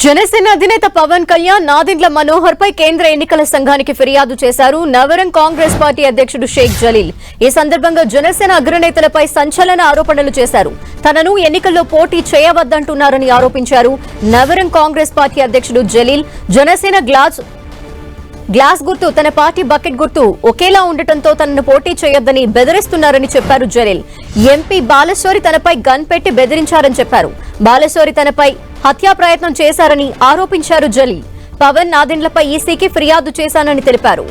జనసేన అధినేత పవన్ కళ్యాణ్ నాదిండ్ల మనోహర్ పై కేంద్ర ఎన్నికల సంఘానికి ఫిర్యాదు చేశారు నవరం కాంగ్రెస్ పార్టీ అధ్యక్షుడు షేక్ జలీల్. ఈ సందర్భంగా జనసేన అగ్రనేతలపై సంచలన ఆరోపణలు చేశారు. తనను ఎన్నికల్లో పోటీ చేయవద్దంటున్నారని ఆరోపించారు నవరం కాంగ్రెస్ పార్టీ అధ్యక్షుడు జలీల్. జనసేన గ్లాస్ గ్లాస్ గుర్తు తన పార్టీ బకెట్ గుర్తు ఒకేలా ఉండటంతో తనను పోటీ చేయొద్దని బెదిరిస్తున్నారని చెప్పారు జలీల్. ఎంపీ బాలశ్వరి తనపై గన్ పెట్టి బెదిరించారని చెప్పారు. బాలశ్వరి తనపై హత్యా ప్రయత్నం చేశారని ఆరోపించారు జలీల్. పవన్ నాదెండ్లపై ఈసీకి ఫిర్యాదు చేశానని తెలిపారు.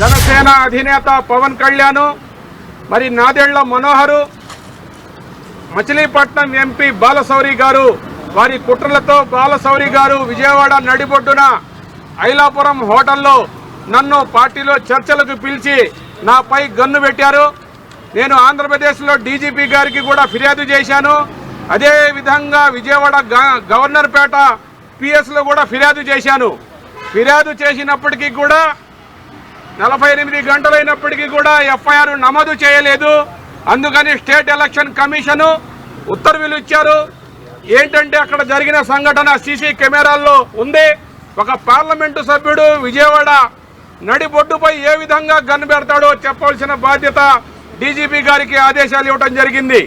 జనసేన అధినేత పవన్ కళ్యాణ్ మరి నాదెళ్ళ మనోహరు మచిలీపట్నం ఎంపీ బాలశౌరి గారు వారి కుట్రలతో బాలశౌరి గారు విజయవాడ నడిబొడ్డున ఐలాపురం హోటల్లో నన్ను పార్టీలో చర్చలకు పిలిచి నాపై గన్ను పెట్టారు. నేను ఆంధ్రప్రదేశ్లో డీజీపీ గారికి కూడా ఫిర్యాదు చేశాను. అదేవిధంగా విజయవాడ గ- గవర్నర్పేట పిఎస్లో కూడా ఫిర్యాదు చేశాను. ఫిర్యాదు చేసినప్పటికీ కూడా నలభై ఎనిమిది గంటలైనప్పటికీ కూడా ఎఫ్ఐఆర్ నమోదు చేయలేదు. అందుకని స్టేట్ ఎలక్షన్ కమిషను ఉత్తర్వులు ఇచ్చారు. ఏంటంటే అక్కడ జరిగిన సంఘటన సీసీ కెమెరాల్లో ఉంది. ఒక పార్లమెంటు సభ్యుడు విజయవాడ నడిబొడ్డుపై ఏ విధంగా గన్ పెడతాడో చెప్పవలసిన బాధ్యత డీజీపీ గారికి ఆదేశాలు ఇవ్వడం జరిగింది.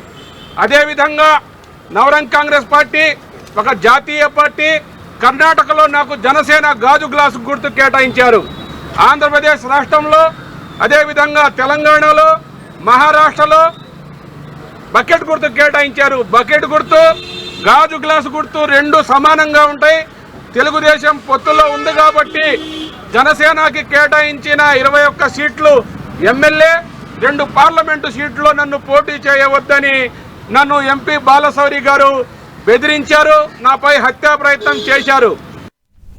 అదేవిధంగా నవరంగ్ కాంగ్రెస్ పార్టీ ఒక జాతీయ పార్టీ కర్ణాటకలో నాకు జనసేన గాజు గ్లాసు గుర్తు కేటాయించారు. ఆంధ్రప్రదేశ్ రాష్ట్రంలో అదేవిధంగా తెలంగాణలో మహారాష్ట్రలో బకెట్ గుర్తు కేటాయించారు. బకెట్ గుర్తు గాజు గ్లాసు గుర్తు రెండు సమానంగా ఉంటాయి. తెలుగుదేశం పొత్తులో ఉంది కాబట్టి జనసేనకి కేటాయించిన ఇరవై ఒక్క సీట్లు ఎమ్మెల్యే రెండు పార్లమెంటు సీట్లు నన్ను పోటీ చేయవద్దని నన్ను ఎంపీ బాలశౌరి గారు బెదిరించారు. నాపై హత్యా ప్రయత్నం చేశారు.